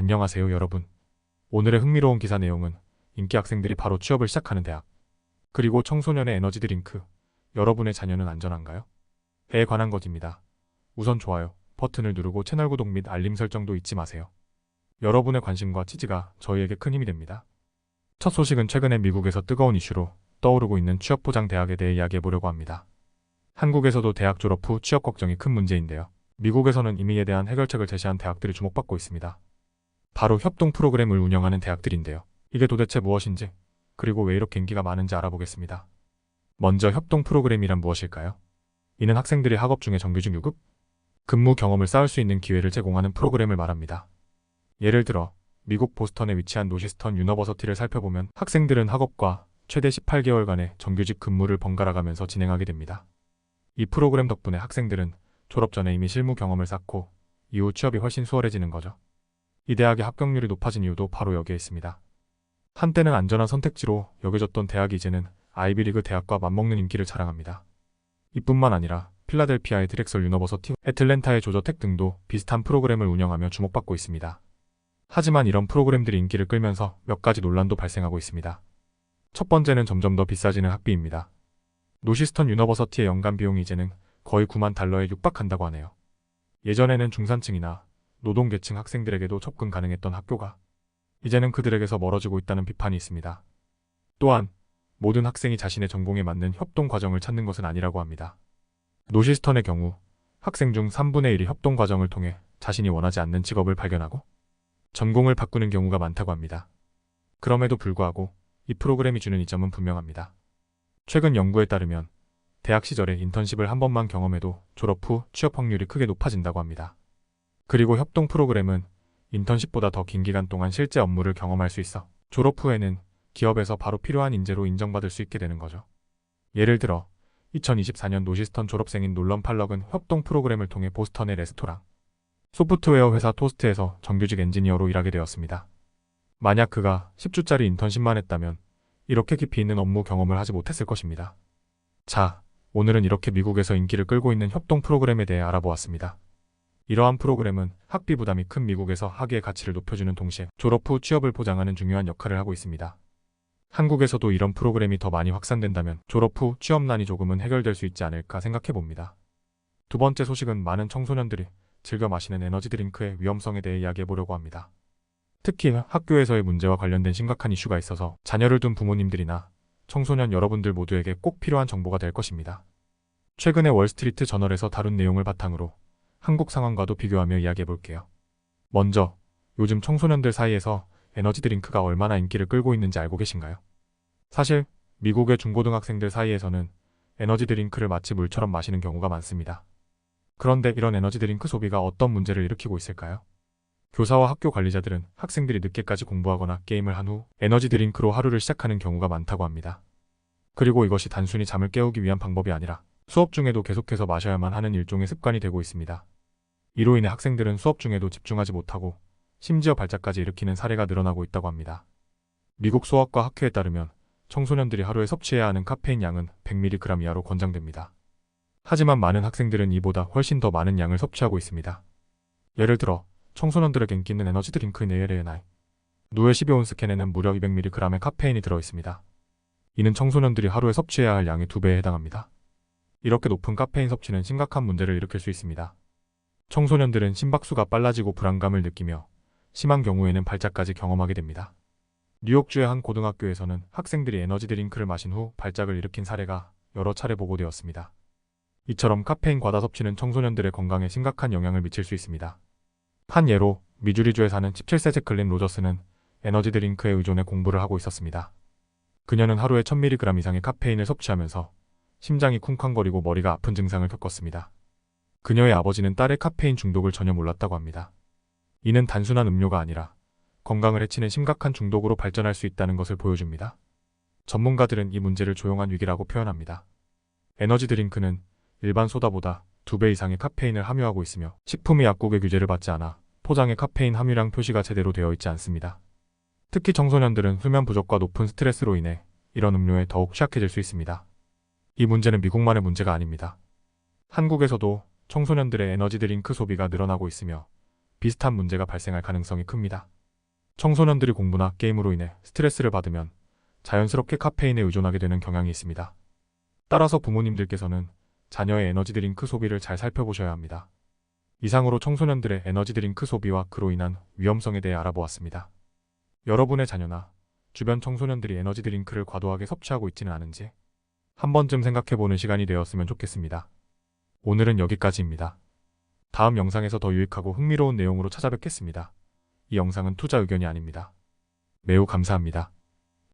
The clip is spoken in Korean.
안녕하세요, 여러분. 오늘의 흥미로운 기사 내용은 인기 학생들이 바로 취업을 시작하는 대학, 그리고 청소년의 에너지 드링크. 여러분의 자녀는 안전한가요? 에 관한 것입니다. 우선 좋아요 버튼을 누르고 채널 구독 및 알림 설정도 잊지 마세요. 여러분의 관심과 지지가 저희에게 큰 힘이 됩니다. 첫 소식은 최근에 미국에서 뜨거운 이슈로 떠오르고 있는 취업 보장 대학에 대해 이야기해 보려고 합니다. 한국에서도 대학 졸업 후 취업 걱정이 큰 문제인데요. 미국에서는 이미 이에 대한 해결책을 제시한 대학들이 주목받고 있습니다. 바로 협동 프로그램을 운영하는 대학들인데요. 이게 도대체 무엇인지, 그리고 왜 이렇게 인기가 많은지 알아보겠습니다. 먼저 협동 프로그램이란 무엇일까요? 이는 학생들이 학업 중에 정규직 유급, 근무 경험을 쌓을 수 있는 기회를 제공하는 프로그램을 말합니다. 예를 들어 미국 보스턴에 위치한 노시스턴 유너버서티를 살펴보면 학생들은 학업과 최대 18개월간의 정규직 근무를 번갈아 가면서 진행하게 됩니다. 이 프로그램 덕분에 학생들은 졸업 전에 이미 실무 경험을 쌓고 이후 취업이 훨씬 수월해지는 거죠. 이 대학의 합격률이 높아진 이유도 바로 여기에 있습니다. 한때는 안전한 선택지로 여겨졌던 대학이 이제는 아이비리그 대학과 맞먹는 인기를 자랑합니다. 이뿐만 아니라 필라델피아의 드렉설 유너버서티, 애틀랜타의 조저텍 등도 비슷한 프로그램을 운영하며 주목받고 있습니다. 하지만 이런 프로그램들이 인기를 끌면서 몇 가지 논란도 발생하고 있습니다. 첫 번째는 점점 더 비싸지는 학비입니다. 노시스턴 유너버서티의 연간 비용이 이제는 거의 9만 달러에 육박한다고 하네요. 예전에는 중산층이나 노동계층 학생들에게도 접근 가능했던 학교가 이제는 그들에게서 멀어지고 있다는 비판이 있습니다. 또한 모든 학생이 자신의 전공에 맞는 협동 과정을 찾는 것은 아니라고 합니다. 노시스턴의 경우 학생 중 3분의 1이 협동 과정을 통해 자신이 원하지 않는 직업을 발견하고 전공을 바꾸는 경우가 많다고 합니다. 그럼에도 불구하고 이 프로그램이 주는 이점은 분명합니다. 최근 연구에 따르면 대학 시절에 인턴십을 한 번만 경험해도 졸업 후 취업 확률이 크게 높아진다고 합니다. 그리고 협동 프로그램은 인턴십보다 더 긴 기간 동안 실제 업무를 경험할 수 있어 졸업 후에는 기업에서 바로 필요한 인재로 인정받을 수 있게 되는 거죠. 예를 들어 2024년 노시스턴 졸업생인 놀런 팔럭은 협동 프로그램을 통해 보스턴의 레스토랑, 소프트웨어 회사 토스트에서 정규직 엔지니어로 일하게 되었습니다. 만약 그가 10주짜리 인턴십만 했다면 이렇게 깊이 있는 업무 경험을 하지 못했을 것입니다. 자, 오늘은 이렇게 미국에서 인기를 끌고 있는 협동 프로그램에 대해 알아보았습니다. 이러한 프로그램은 학비 부담이 큰 미국에서 학위의 가치를 높여주는 동시에 졸업 후 취업을 보장하는 중요한 역할을 하고 있습니다. 한국에서도 이런 프로그램이 더 많이 확산된다면 졸업 후 취업난이 조금은 해결될 수 있지 않을까 생각해 봅니다. 두 번째 소식은 많은 청소년들이 즐겨 마시는 에너지 드링크의 위험성에 대해 이야기해 보려고 합니다. 특히 학교에서의 문제와 관련된 심각한 이슈가 있어서 자녀를 둔 부모님들이나 청소년 여러분들 모두에게 꼭 필요한 정보가 될 것입니다. 최근에 월스트리트 저널에서 다룬 내용을 바탕으로 한국 상황과도 비교하며 이야기해 볼게요. 먼저 요즘 청소년들 사이에서 에너지 드링크가 얼마나 인기를 끌고 있는지 알고 계신가요? 사실 미국의 중고등학생들 사이에서는 에너지 드링크를 마치 물처럼 마시는 경우가 많습니다. 그런데 이런 에너지 드링크 소비가 어떤 문제를 일으키고 있을까요? 교사와 학교 관리자들은 학생들이 늦게까지 공부하거나 게임을 한 후 에너지 드링크로 하루를 시작하는 경우가 많다고 합니다. 그리고 이것이 단순히 잠을 깨우기 위한 방법이 아니라 수업 중에도 계속해서 마셔야만 하는 일종의 습관이 되고 있습니다. 이로 인해 학생들은 수업 중에도 집중하지 못하고 심지어 발작까지 일으키는 사례가 늘어나고 있다고 합니다. 미국 소아과 학회에 따르면 청소년들이 하루에 섭취해야 하는 카페인 양은 100mg 이하로 권장됩니다. 하지만 많은 학생들은 이보다 훨씬 더 많은 양을 섭취하고 있습니다. 예를 들어 청소년들에게 인기 있는 에너지 드링크 네에레나이 누에 12온스 캔에는 무려 200mg의 카페인이 들어있습니다. 이는 청소년들이 하루에 섭취해야 할 양의 2배에 해당합니다. 이렇게 높은 카페인 섭취는 심각한 문제를 일으킬 수 있습니다. 청소년들은 심박수가 빨라지고 불안감을 느끼며 심한 경우에는 발작까지 경험하게 됩니다. 뉴욕주의 한 고등학교에서는 학생들이 에너지 드링크를 마신 후 발작을 일으킨 사례가 여러 차례 보고되었습니다. 이처럼 카페인 과다 섭취는 청소년들의 건강에 심각한 영향을 미칠 수 있습니다. 한 예로 미주리주에 사는 17세 제클린 로저스는 에너지 드링크에 의존해 공부를 하고 있었습니다. 그녀는 하루에 1000mg 이상의 카페인을 섭취하면서 심장이 쿵쾅거리고 머리가 아픈 증상을 겪었습니다. 그녀의 아버지는 딸의 카페인 중독을 전혀 몰랐다고 합니다. 이는 단순한 음료가 아니라 건강을 해치는 심각한 중독으로 발전할 수 있다는 것을 보여줍니다. 전문가들은 이 문제를 조용한 위기라고 표현합니다. 에너지 드링크는 일반 소다보다 2배 이상의 카페인을 함유하고 있으며 식품의 약국의 규제를 받지 않아 포장에 카페인 함유량 표시가 제대로 되어 있지 않습니다. 특히 청소년들은 수면 부족과 높은 스트레스로 인해 이런 음료에 더욱 취약해질 수 있습니다. 이 문제는 미국만의 문제가 아닙니다. 한국에서도 청소년들의 에너지 드링크 소비가 늘어나고 있으며 비슷한 문제가 발생할 가능성이 큽니다. 청소년들이 공부나 게임으로 인해 스트레스를 받으면 자연스럽게 카페인에 의존하게 되는 경향이 있습니다. 따라서 부모님들께서는 자녀의 에너지 드링크 소비를 잘 살펴보셔야 합니다. 이상으로 청소년들의 에너지 드링크 소비와 그로 인한 위험성에 대해 알아보았습니다. 여러분의 자녀나 주변 청소년들이 에너지 드링크를 과도하게 섭취하고 있지는 않은지 한 번쯤 생각해보는 시간이 되었으면 좋겠습니다. 오늘은 여기까지입니다. 다음 영상에서 더 유익하고 흥미로운 내용으로 찾아뵙겠습니다. 이 영상은 투자 의견이 아닙니다. 매우 감사합니다.